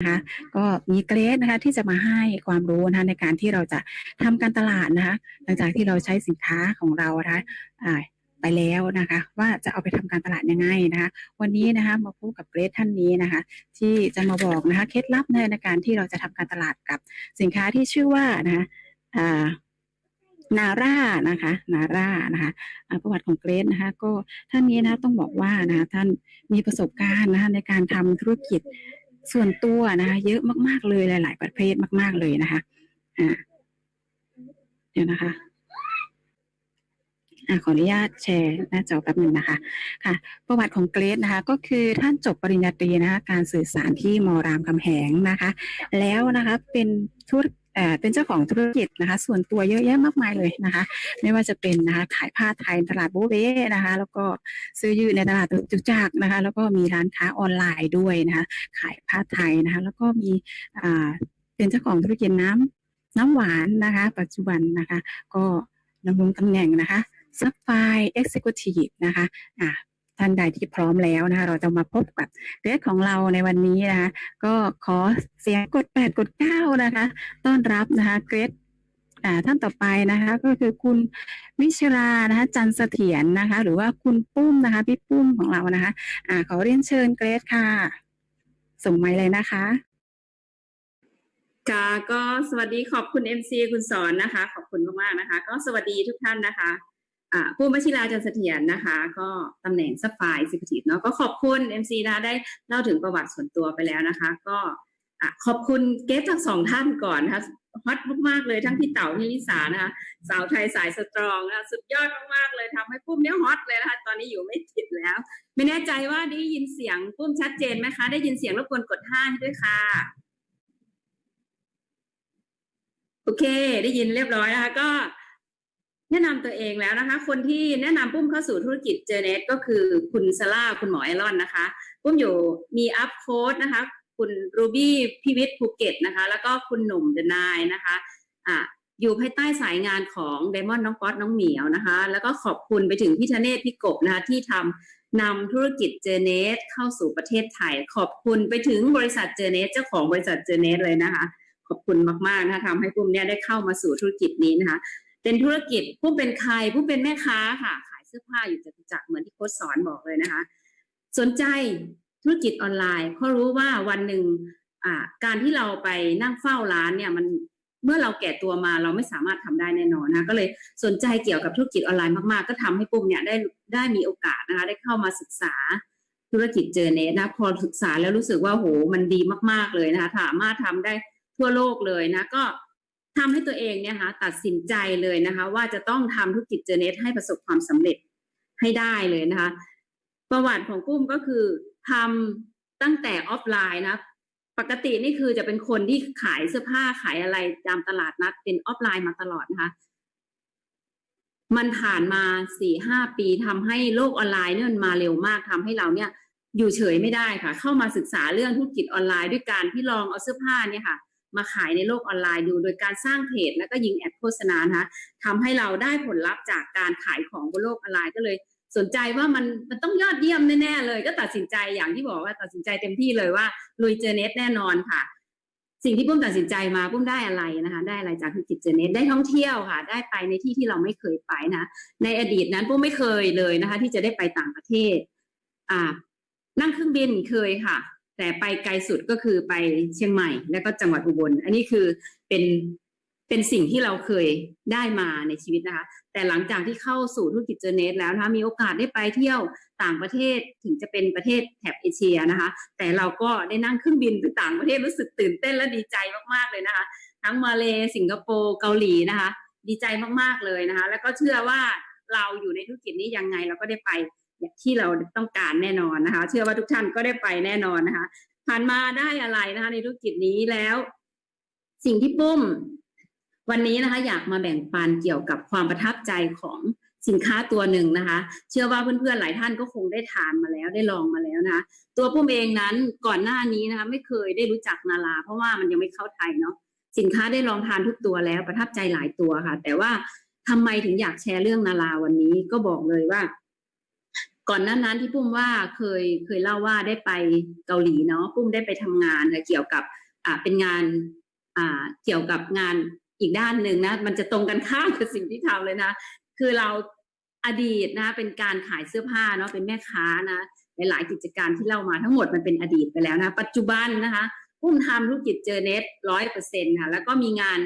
นะคะก็มีเกรดนะคะที่จะมาให้ความรู้นะคะในการที่เราจะทำการตลาดนะคะหลังจากที่เราใช้สินค้าของเรานะคะไปแล้วนะคะ ว่าจะเอาไปทำการตลาดยังไงนะคะวันนี้นะคะมาพบกับเกรดท่านนี้นะคะ ที่จะมาบอกนะคะเคล็ดลับในการที่เราจะทำการตลาดกับสินค้าที่ชื่อว่านะคะนาร่านะคะนาร่านะคะประวัติของเกรดนะคะ ก็ท่านนี้นะต้องบอกว่านะคะท่านมีประสบการณ์นะคะในการทำธุรกิจ ส่วนตัวนะคะ เยอะมากๆเลยหลาย ๆ ประเภทมาก ๆเลยนะคะอ่าเดี๋ยวนะคะอขออนุญาตแชร์หน้าจอแป๊บหนึ่งนะคะ ค่ะ ประวัติของเกรซนะคะ ก็คือท่านจบปริญญาตรีนะคะ การสื่อสารที่มรามคำแหงนะคะ แล้วนะคะเป็นธุร เป็นเจ้าของธุรกิจนะคะ ส่วนตัวเยอะแยะมากมายเลยนะคะ ไม่ว่าจะเป็นนะคะขายผ้าไทยตลาดโบเบ้นะคะ แล้วก็ซื้อยืดในตลาดจุกจักนะคะ แล้วก็มีร้านค้าออนไลน์ด้วยนะคะ ขายผ้าไทยนะคะ แล้วก็มีอ่าเป็นเจ้าของธุรกิจน้ำน้ำหวานนะคะ ปัจจุบันนะคะ ก็ดำรงตำแหน่งนะคะซับไฟเอ็กซิคิวทีฟนะคะอ่า ท่านใดที่พร้อมแล้วนะคะ เราจะมาพบกับเกรดของเราในวันนี้นะคะ ก็ขอเสียงกดแปดกดเก้านะคะ ต้อนรับนะคะเกรดท่านต่อไปนะคะก็คือคุณวิชรานะคะจันเสถียรนะคะ หรือว่าคุณปุ้มนะคะ พี่ปุ้มของเรานะคะอ่าขอเรียนเชิญเกรดค่ะ ส่งไมค์เลยนะคะค่ะก็สวัสดีขอบคุณ MC คุณสอนนะคะ ขอบคุณมากๆนะคะ ก็สวัสดีทุกท่านนะคะ ผู้บัญชีลาจันทร์เสถียรนะคะ ก็ตำแหน่งซัพพลายซิคิทีฟเนาะก็ขอบคุณ MC นะได้เล่าถึงประวัติส่วนตัวไปแล้วนะคะ ก็ขอบคุณเกสทั้งสองท่านก่อนนะคะฮอตมากๆเลยทั้งพี่เต๋าพี่ลิสานะคะสาวไทยสายสตรองนะคะสุดยอดมากๆเลยทำให้ปุ้มเนี้ยฮอตเลยนะคะตอนนี้อยู่ไม่ติดแล้ว ไม่แน่ใจว่าได้ยินเสียงปุ้มชัดเจนไหมคะ ได้ยินเสียงรบกวนกดห้าให้ด้วยค่ะโอเค ได้ยินเรียบร้อยนะคะก็ แนะนำตัวเองแล้วนะคะ คนที่แนะนำปุ้มเข้าสู่ธุรกิจเจเน็ตก็คือคุณซาร่าคุณหมอไอรอนนะคะ ปุ้มอยู่มีอัพโค้ดนะคะ คุณรูบี้พิวิทย์ภูเก็ตนะคะ แล้วก็คุณหนุ่มเดนายนะคะอะอยู่ภายใต้สายงานของไดมอนด์น้องป๊อตน้องเหมียวนะคะ แล้วก็ขอบคุณไปถึงพี่ธเนศพี่กบนะคะที่ทำนำธุรกิจเจเนตเข้าสู่ประเทศไทย ขอบคุณไปถึงบริษัทเจเนตเจ้าของบริษัทเจเนตเลยนะคะ ขอบคุณมากๆนะคะทำให้ปุ้มเนี่ยได้เข้ามาสู่ธุรกิจนี้นะคะ เป็นธุรกิจผู้เป็นใครผู้เป็นแม่ค้าค่ะ ขายเสื้อผ้าอยู่จตุจักรเหมือนที่โค้ชสอนบอกเลยนะคะ สนใจธุรกิจออนไลน์เพราะรู้ว่าวันหนึ่งการที่เราไปนั่งเฝ้าร้านเนี่ยมันเมื่อเราแก่ตัวมาเราไม่สามารถทำได้แน่นอนนะคะก็เลยสนใจเกี่ยวกับธุรกิจออนไลน์มากๆ ก็ทำให้ปุ้มเนี่ยได้ได้มีโอกาสนะคะได้เข้ามาศึกษาธุรกิจเจอเนสนะพอศึกษาแล้วรู้สึกว่าโหมันดีมากๆเลยนะคะสามารถทำได้ทั่วโลกเลยนะก็ ทำให้ตัวเองเนี่ยค่ะตัดสินใจเลยนะคะ ว่าจะต้องทำธุรกิจเจเน็ตให้ประสบความสำเร็จให้ได้เลยนะคะ ประวัติของกุ้มก็คือทำตั้งแต่ออฟไลน์นะ ปกตินี่คือจะเป็นคนที่ขายเสื้อผ้าขายอะไรตามตลาดนัดเป็นออฟไลน์มาตลอดนะคะ มันผ่านมาสี่ห้าปีทำให้โลกออนไลน์เนี่ยมันมาเร็วมากทำให้เราเนี่ยอยู่เฉยไม่ได้ค่ะ เข้ามาศึกษาเรื่องธุรกิจออนไลน์ด้วยการที่ลองเอาเสื้อผ้าเนี่ยค่ะ มาขายในโลกออนไลน์ดู โดยการสร้างเพจแล้วก็ยิงแอดโฆษณานะคะทำให้เราได้ผลลัพธ์จากการขายของบนโลกออนไลน์ก็เลยสนใจว่ามันมันต้องยอดเยี่ยมแน่ๆเลย ก็ตัดสินใจอย่างที่บอกว่าตัดสินใจเต็มที่เลยว่าลุยเจเน็ตแน่นอนค่ะ สิ่งที่ปุ้มตัดสินใจมาปุ้มได้อะไรนะคะ ได้อะไรจากธุรกิจเจเน็ตได้ท่องเที่ยวค่ะ ได้ไปในที่ที่เราไม่เคยไปนะ ในอดีตนั้นปุ้มไม่เคยเลยนะคะ ที่จะได้ไปต่างประเทศ อ่า นั่งเครื่องบินเคยค่ะ แต่ไปไกลสุดก็คือไปเชียงใหม่ แล้วก็จังหวัดอุบล อันนี้คือเป็นเป็นสิ่งที่เราเคยได้มาในชีวิตนะคะ แต่หลังจากที่เข้าสู่ธุรกิจเจเนตแล้วนะคะมีโอกาสได้ไปเที่ยวต่างประเทศถึงจะเป็นประเทศแถบเอเชียนะคะ แต่เราก็ได้นั่งเครื่องบินไปต่างประเทศรู้สึกตื่นเต้นและดีใจมากๆเลยนะคะ ทั้งมาเลสิงคโปร์เกาหลีนะคะ ดีใจมากๆเลยนะคะ แล้วก็เชื่อว่าเราอยู่ในธุรกิจนี้ยังไงเราก็ได้ไป อย่างที่เราต้องการแน่นอนนะคะ เชื่อว่าทุกท่านก็ได้ไปแน่นอนนะคะ ผ่านมาได้อะไรนะคะ ในธุรกิจนี้แล้ว สิ่งที่ปุ้ม วันนี้นะคะ อยากมาแบ่งปันเกี่ยวกับความประทับใจของสินค้าตัวหนึ่งนะคะ เชื่อว่าเพื่อนๆหลายท่านก็คงได้ทานมาแล้วได้ลองมาแล้วนะคะตัวปุ้มเองนั้นก่อนหน้านี้นะคะ ไม่เคยได้รู้จักนาราเพราะว่ามันยังไม่เข้าไทยเนาะสินค้าได้ลองทานทุกตัวแล้วประทับใจหลายตัวค่ะ แต่ว่าทำไมถึงอยากแชร์เรื่องนาราวันนี้ก็บอกเลยว่า ก่อนหน้านั้นที่ปุ้มว่าเคยเคยเล่าว่าได้ไปเกาหลีเนาะปุ้มได้ไปทำงานค่ะเกี่ยวกับอ่าเป็นงานอ่าเกี่ยวกับงานอีกด้านหนึ่งนะ มันจะตรงกันข้ามกับสิ่งที่ทำเลยนะ คือเราอดีตนะ เป็นการขายเสื้อผ้าเนาะเป็นแม่ค้านะหลายๆกิจการที่เล่ามาทั้งหมดมันเป็นอดีตไปแล้วนะ ปัจจุบันนะคะปุ้มทำธุรกิจเจอเน็ตร้อยเปอร์เซ็นต์ค่ะแล้วก็มีงาน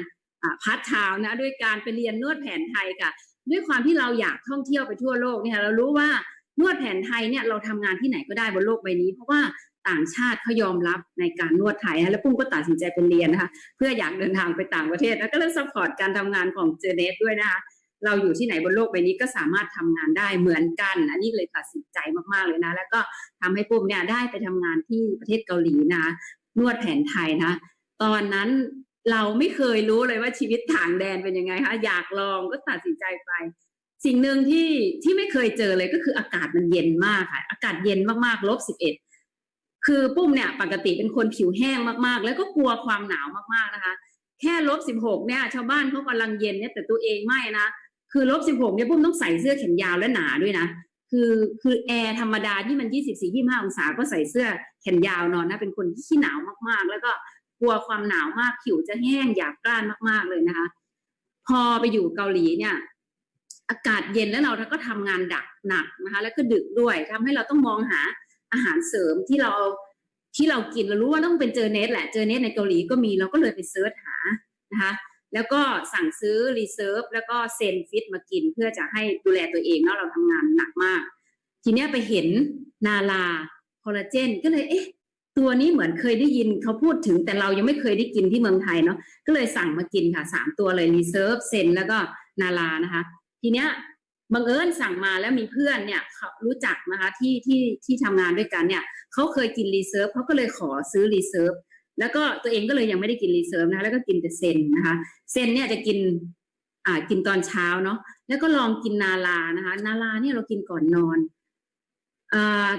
พาร์ทไทม์นะด้วยการไปเรียนนวดแผนไทยค่ะ ด้วยความที่เราอยากท่องเที่ยวไปทั่วโลกเนี่ยเรารู้ว่า นวดแผนไทยเนี่ยเราทำงานที่ไหนก็ได้บนโลกใบนี้ เพราะว่าต่างชาติเขายอมรับในการนวดไทยแล้วปุ้มก็ตัดสินใจเป็นเรียนนะคะเพื่ออยากเดินทางไปต่างประเทศแล้วก็เลยซัพพอร์ตการทำงานของเจเนสด้วยนะคะเราอยู่ที่ไหนบนโลกใบนี้ก็สามารถทำงานได้เหมือนกัน อันนี้เลยตัดสินใจมากๆเลยนะ แล้วก็ทำให้ปุ้มเนี่ยได้ไปทำงานที่ประเทศเกาหลีนะ นวดแผนไทยนะ ตอนนั้นเราไม่เคยรู้เลยว่าชีวิตต่างแดนเป็นยังไงคะอยากลองก็ตัดสินใจไป สิ่งหนึ่งที่ที่ไม่เคยเจอเลยก็คืออากาศมันเย็นมากค่ะ อากาศเย็นมากๆลบสิบเอ็ดคือปุ้มเนี่ยปกติเป็นคนผิวแห้งมากๆ แล้วก็กลัวความหนาวมากๆนะคะ แค่ลบสิบหกเนี่ย ชาวบ้านเขากำลังเย็นเนี่ยแต่ตัวเองไม่นะคือลบสิบหกเนี่ยปุ้มต้องใส่เสื้อแขนยาวและหนาด้วยนะคือคือแอร์ธรรมดาที่มันยี่สิบสี่ยี่ห้าองศาก็ใส่เสื้อแขนยาวนอนนะเป็นคนที่ขี้หนาวมากๆ แล้วก็กลัวความหนาวมากผิวจะแห้งหยาบกร้านมากๆเลยนะคะ พอไปอยู่เกาหลีเนี่ย อากาศเย็นแล้วเราก็ทำงานดักหนักนะคะ แล้วก็ดึกด้วยทำให้เราต้องมองหาอาหารเสริมที่เราที่เรากินเรารู้ว่าต้องเป็นเจอเนสแหละเจอเนสในเกาหลีก็มีเราก็เลยไปเซิร์ชหานะคะ แล้วก็สั่งซื้อรีเซิร์ฟแล้วก็เซนฟิตมากินเพื่อจะให้ดูแลตัวเองเนาะเราทำงานหนักมาก ทีเนี้ยไปเห็นนาลาคอลลาเจนก็เลยเอ๊ะตัวนี้เหมือนเคยได้ยินเขาพูดถึงแต่เรายังไม่เคยได้กินที่เมืองไทยเนาะก็เลยสั่งมากินค่ะสามตัวเลยรีเซิร์ฟเซนแล้วก็นาลานะคะ ทีเนี้ยบังเอิญสั่งมาแล้วมีเพื่อนเนี่ยเขารู้จักนะคะที่ที่ที่ทำงานด้วยกันเนี่ยเขาเคยกินรีเซิร์ฟเขาก็เลยขอซื้อรีเซิร์ฟแล้วก็ตัวเองก็เลยยังไม่ได้กินรีเซิร์ฟนะคะแล้วก็กินแต่เซนนะคะเซนเนี่ยจะกินอ่ากินตอนเช้าเนาะแล้วก็ลองกินนาลานะคะนาลาเนี่ยเรากินก่อนนอนอ่า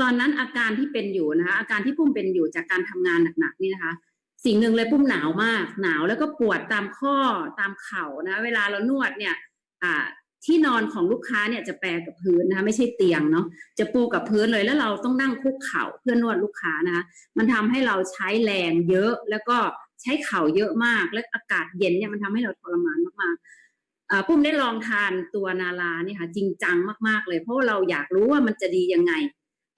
ตอนนั้นอาการที่เป็นอยู่นะคะอาการที่ปุ้มเป็นอยู่จากการทำงานหนักๆนี่นะคะ สิ่งหนึ่งเลยปุ้มหนาวมากหนาวแล้วก็ปวดตามข้อตามเข่านะ เวลาเรานวดเนี่ย ที่นอนของลูกค้าเนี่ยจะแปรกับพื้นนะคะไม่ใช่เตียงเนาะจะปูกับพื้นเลยแล้วเราต้องนั่งคุกเข่าเพื่อนวดลูกค้านะคะมันทำให้เราใช้แรงเยอะแล้วก็ใช้เข่าเยอะมาก และอากาศเย็นเนี่ยมันทำให้เราทรมานมากๆปุ้มได้ลองทานตัวนาลาเนี่ยค่ะจริงจังมากๆเลย เพราะเราอยากรู้ว่ามันจะดียังไง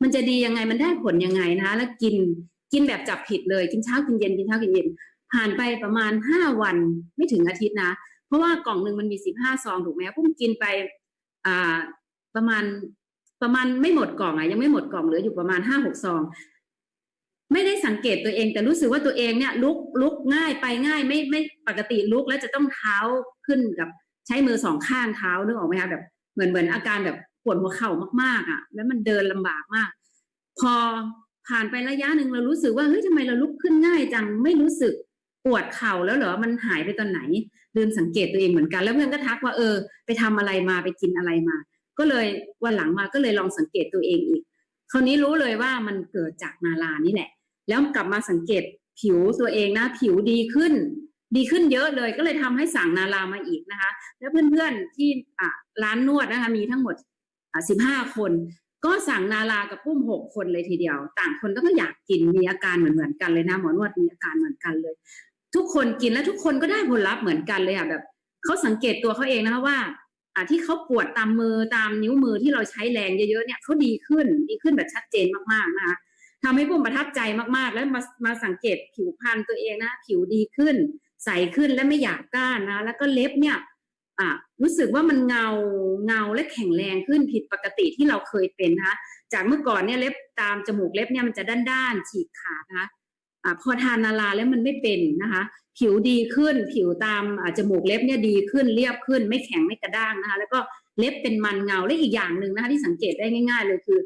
มันจะดียังไงมันได้ผลยังไงนะคะแล้วกินกินแบบจับผิดเลยกินเช้ากินเย็นกินเช้ากินเย็นผ่านไปประมาณห้าวันไม่ถึงอาทิตย์นะ ราะว่ากล่องหนึ่งมันมีสิบห้าซองถูกไหมปุ้มกินไปอ่าประมาณประมาณไม่หมดกล่องอะยังไม่หมดกล่องเหลืออยู่ประมาณห้าหกซอง ไม่ได้สังเกตตัวเอง แต่รู้สึกว่าตัวเองเนี่ย ลุกลุกง่ายไปง่าย ไม่ไม่ปกติลุกแล้วจะต้องเท้าขึ้นกับใช้มือสองข้างเท้านึกออกไหมคะแบบเหมือนเหมือนอาการแบบปวดหัวเข่ามากๆอะ แล้วมันเดินลำบากมาก พอผ่านไประยะหนึ่งเรารู้สึกว่าเฮ้ยทำไมเราลุกขึ้นง่ายจังไม่รู้สึกปวดเข่าแล้วเหรอมันหายไปตอนไหน ลืมสังเกตตัวเองเหมือนกัน แล้วเพื่อนก็ทักว่าเออ ไปทำอะไรมาไปกินอะไรมา ก็เลยวันหลังมาก็เลยลองสังเกตตัวเองอีก คราวนี้รู้เลยว่ามันเกิดจากนาลานี่แหละ แล้วกลับมาสังเกตผิวตัวเองนะ ผิวดีขึ้น ดีขึ้นเยอะเลยก็เลยทำให้สั่งนาลามาอีกนะคะ แล้วเพื่อนๆที่อะร้านนวดนะคะมีทั้งหมดอะสิบห้าคนก็สั่งนาลากับปุ้มหกคนเลยทีเดียว ต่างคนก็อยากกินมีอาการเหมือนเหมือนกันเลยนะหมอนวดมีอาการเหมือนกันเลย ทุกคนกินแล้วทุกคนก็ได้ผลลัพธ์เหมือนกันเลยอะแบบเขาสังเกตตัวเขาเองนะคะว่าอ่าที่เขาปวดตามมือตามนิ้วมือที่เราใช้แรงเยอะๆเนี่ยเขาดีขึ้นดีขึ้นแบบชัดเจนมากๆนะคะทำให้ผมประทับใจมากๆ แล้วมามาสังเกตผิวพรรณตัวเองนะ ผิวดีขึ้น ใสขึ้นและไม่หยาบก้านนะ แล้วก็เล็บเนี่ยอ่ารู้สึกว่ามันเงาเงาและแข็งแรงขึ้นผิดปกติที่เราเคยเป็นนะจากเมื่อก่อนเนี่ยเล็บตามจมูกเล็บเนี่ยมันจะด้านๆฉีกขาดนะ อพอทานนาลาแล้วมันไม่เป็นนะคะ ผิวดีขึ้นผิวตามจมูกเล็บเนี่ยดีขึ้นเรียบขึ้น ไม่แข็งไม่กระด้างนะคะ แล้วก็เล็บเป็นมันเงาและอีกอย่างหนึ่งนะคะที่สังเกตได้ง่าย ๆ เลยคือ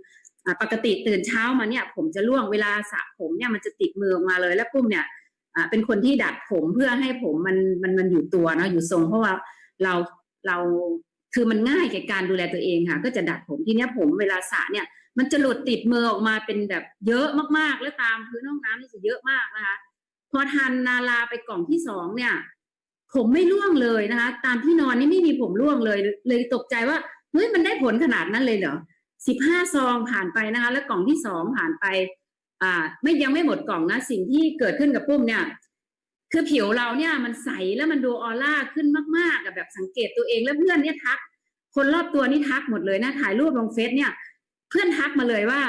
อปกติตื่นเช้ามาเนี่ย ผมจะร่วงเวลาสระผมเนี่ยมันจะติดมือออกมาเลย แล้วปุ้มเนี่ยเป็นคนที่ดัดผมเพื่อให้ผมมันมันมันอยู่ตัวเนาะอยู่ทรงเพราะว่าเราเราคือมันง่ายแก่การดูแลตัวเองค่ะ ก็จะดัดผมทีเนี้ยผมเวลาสระเนี่ย มันจะหลุดติดมือออกมาเป็นแบบเยอะมากๆ แล้วตามพื้นห้องน้ำนี่จะเยอะมากนะคะ พอทานนาลาไปกล่องที่สองเนี่ย ผมไม่ร่วงเลยนะคะ ตามที่นอนนี่ไม่มีผมร่วงเลย เลยตกใจว่าเฮ้ยมันได้ผลขนาดนั้นเลยเหรอสิบห้าซองผ่านไปนะคะ แล้วกล่องที่สองผ่านไป อ่า ไม่ยังไม่หมดกล่องนะสิ่งที่เกิดขึ้นกับปุ้มเนี่ย คือผิวเราเนี่ยมันใสแล้วมันดูออร่าขึ้นมากๆกับแบบสังเกตตัวเองแล้วเพื่อนเนี่ยทัก คนรอบตัวนี่ทักหมดเลยนะถ่ายรูปลงเฟซเนี่ย เพื่อนทักมาเลยว่า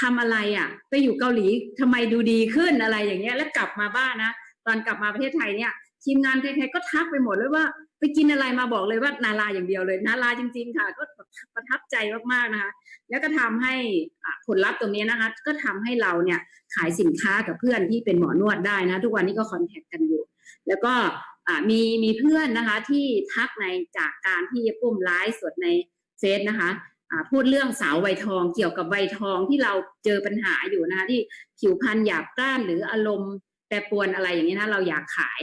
ทำอะไรอะ ไปอยู่เกาหลีทำไมดูดีขึ้นอะไรอย่างเงี้ย แล้วกลับมาบ้านนะตอนกลับมาประเทศไทยเนี่ยทีมงานใครๆก็ทักไปหมดเลยว่า ไปกินอะไรมาบอกเลยว่านาราอย่างเดียวเลย นาราจริง ๆ ค่ะ ก็ประทับใจมากๆนะคะ แล้วก็ทำให้อะผลลัพธ์ตรงนี้นะคะ ก็ทำให้เราเนี่ยขายสินค้ากับเพื่อนที่เป็นหมอนวดได้นะ ทุกวันนี้ก็คอนแทคกันอยู่ แล้วก็มีมีเพื่อนนะคะที่ทักในจากการที่ปุ้มไลฟ์สดในเฟซนะคะ พูดเรื่องสาววัยทองเกี่ยวกับวัยทองที่เราเจอปัญหาอยู่นะคะที่ผิวพรรณหยาบกร้านหรืออารมณ์แปรปรวนอะไรอย่างนี้นะเราอยากขาย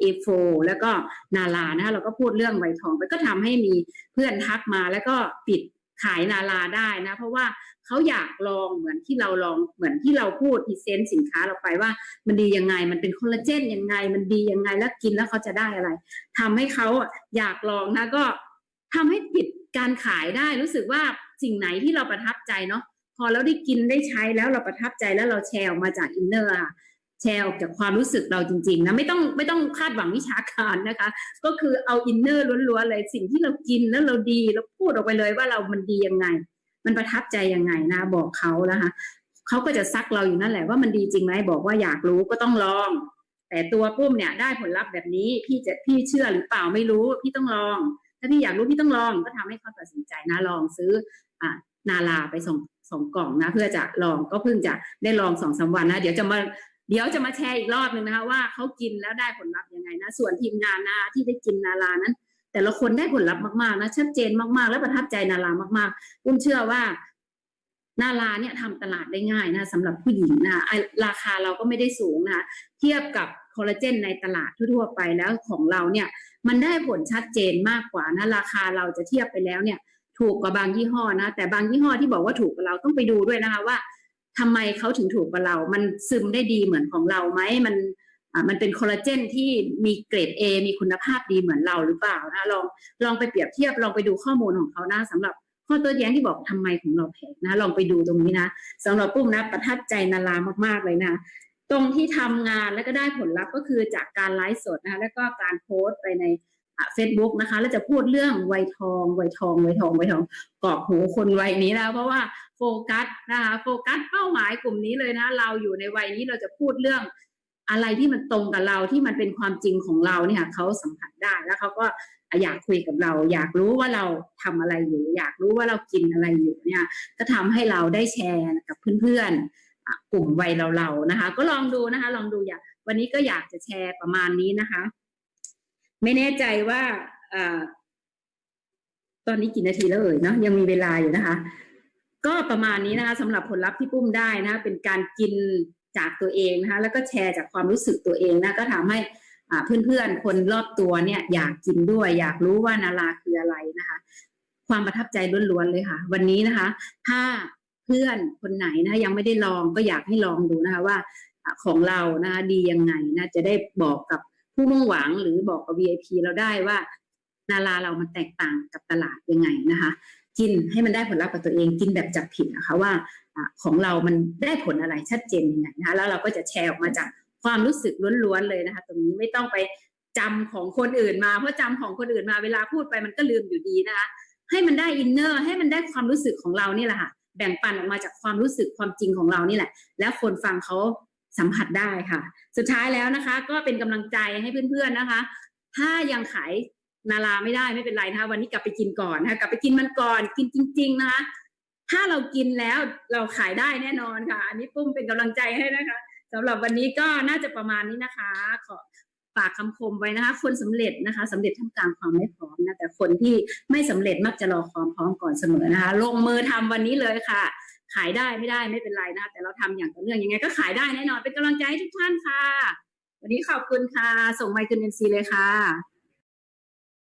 เอโฟแล้วก็นารานะคะเราก็พูดเรื่องวัยทองไปก็ทำให้มีเพื่อนทักมาแล้วก็ปิดขายนาราได้นะ เพราะว่าเขาอยากลองเหมือนที่เราลองเหมือนที่เราพูดพรีเซนต์สินค้าเราไปว่า มันดียังไงมันเป็นคอลลาเจนยังไง มันดียังไงแล้วกินแล้วเขาจะได้อะไรทำให้เขาอะอยากลองนะก็ทำให้ปิด การขายได้รู้สึกว่าสิ่งไหนที่เราประทับใจเนาะพอเราได้กินได้ใช้แล้วเราประทับใจแล้วเราแชร์ออกมาจากอินเนอร์อะแชร์ออกจากความรู้สึกเราจริงๆนะไม่ต้องไม่ต้องคาดหวังวิชาการนะคะ ก็คือเอาอินเนอร์ล้วนๆเลยสิ่งที่เรากินแล้วเราดีเราพูดออกไปเลยว่าเรามันดียังไง มันประทับใจยังไงนะ บอกเขานะคะเขาก็จะซักเราอยู่นั่นแหละว่ามันดีจริงไหมบอกว่าอยากรู้ก็ต้องลอง แต่ตัวปุ้มเนี่ยได้ผลลัพธ์แบบนี้พี่จะพี่เชื่อหรือเปล่าไม่รู้พี่ต้องลอง ถ้าพี่อยากรู้พี่ต้องลองก็ทำให้เขาตัดสินใจนะลองซื้ออ่านาลาไปส่งสองกล่องนะ เพื่อจะลองก็เพิ่งจะได้ลองสองสามวันนะ เดี๋ยวจะมาเดี๋ยวจะมาแชร์อีกรอบหนึ่งนะคะว่าเขากินแล้วได้ผลลัพธ์ยังไงนะ ส่วนทีมงานนะที่ได้กินนาลานั้น แต่ละคนได้ผลลัพธ์มากๆนะชัดเจนมากๆ และประทับใจนารามากๆอุ้มเชื่อว่านาราเนี่ยทำตลาดได้ง่ายนะสำหรับผู้หญิงนะราคาเราก็ไม่ได้สูงนะเทียบกับ คอลลาเจนในตลาดทั่วๆไปแล้วของเราเนี่ยมันได้ผลชัดเจนมากกว่านะราคาเราจะเทียบไปแล้วเนี่ยถูกกว่าบางยี่ห้อนะ แต่บางยี่ห้อที่บอกว่าถูกกว่าเราต้องไปดูด้วยนะคะว่าทำไมเขาถึงถูกกว่าเรา มันซึมได้ดีเหมือนของเราไหมมันมันเป็นคอลลาเจนที่มีเกรด A มีคุณภาพดีเหมือนเราหรือเปล่านะลองลองไปเปรียบเทียบลองไปดูข้อมูลของเขานะสำหรับข้อโตัวแย้งที่บอกทำไมของเราแพงนะ ลองไปดูตรงนี้นะสำหรับปุ้มนะประทับใจนารามากๆเลยนะ ตรงที่ทำงานแล้วก็ได้ผลลัพธ์ก็คือจากการไลฟ์สดนะคะแล้วก็การโพสต์ไปในเฟซบุ๊กนะคะแล้วจะพูดเรื่องไวทองไวทองไวทองไวทองกรอกหูคนวัยนี้แล้ว เพราะว่าโฟกัสนะคะโฟกัสเป้าหมายกลุ่มนี้เลยนะ เราอยู่ในวัยนี้เราจะพูดเรื่องอะไรที่มันตรงกับเราที่มันเป็นความจริงของเราเนี่ยเขาสัมผัสได้แล้วเขาก็อยากคุยกับเรา อยากรู้ว่าเราทำอะไรอยู่ อยากรู้ว่าเรากินอะไรอยู่เนี่ยก็ทำให้เราได้แชร์กับเพื่อนๆ กลุ่มวัยเราๆนะคะ ก็ลองดูนะคะ ลองดูอยากวันนี้ก็อยากจะแชร์ประมาณนี้นะคะ ไม่แน่ใจว่าอตอนนี้กี่นาทีแล้วเอ่ยเนาะยังมีเวลาอยู่นะคะ ก็ประมาณนี้นะคะสำหรับผลลัพธ์ที่ปุ้มได้นะคะเป็นการกินจากตัวเองนะคะ แล้วก็แชร์จากความรู้สึกตัวเองนะก็ทำให้เพื่อนๆ คนรอบตัวเนี่ยอยากกินด้วย อยากรู้ว่านาราคืออะไรนะคะ ความประทับใจล้วนๆเลยค่ะ วันนี้นะคะ ถ้า พื่อนคนไหนนะยังไม่ได้ลองก็อยากให้ลองดูนะคะว่าของเรานะคะดียังไงนะจะได้บอกกับผู้มุ่งหวังหรือบอกกับ VIP เราได้ว่านาราเรามันแตกต่างกับตลาดยังไงนะคะ กินให้มันได้ผลลัพธ์กับตัวเองกินแบบจับผิดนะคะว่าของเรามันได้ผลอะไรชัดเจนยังไงนะคะแล้วเราก็จะแชร์ออกมาจากความรู้สึกล้วนๆเลยนะคะ ตรงนี้ไม่ต้องไปจำของคนอื่นมาเพราะจำของคนอื่นมาเวลาพูดไปมันก็ลืมอยู่ดีนะคะให้มันได้อินเนอร์ให้มันได้ความรู้สึกของเรานี่แหละค่ะ แบ่งปันออกมาจากความรู้สึกความจริงของเรานี่แหละ แล้วคนฟังเขาสัมผัสได้ค่ะ สุดท้ายแล้วนะคะ ก็เป็นกำลังใจให้เพื่อนๆนะคะ ถ้ายังขายนาราไม่ได้ไม่เป็นไรนะคะวันนี้กลับไปกินก่อนนะคะกลับไปกินมันก่อนกินจริง ๆ นะคะ ถ้าเรากินแล้วเราขายได้แน่นอนค่ะ อันนี้ปุ้มเป็นกำลังใจให้นะคะสำหรับวันนี้ก็น่าจะประมาณนี้นะคะ ขอ ฝากคำคมไว้นะคะ คนสำเร็จนะคะสำเร็จท่ามกลางความไม่พร้อมนะแต่คนที่ไม่สำเร็จมักจะรอความพร้อมก่อนเสมอนะคะ ลงมือทำวันนี้เลยค่ะ ขายได้ไม่ได้ไม่เป็นไรนะคะแต่เราทำอย่างต่อเนื่องยังไง ก็ขายได้แน่นอนเป็นกำลังใจให้ทุกท่านค่ะ วันนี้ขอบคุณค่ะ ส่งไมค์คืนเอ็นซีเลยค่ะ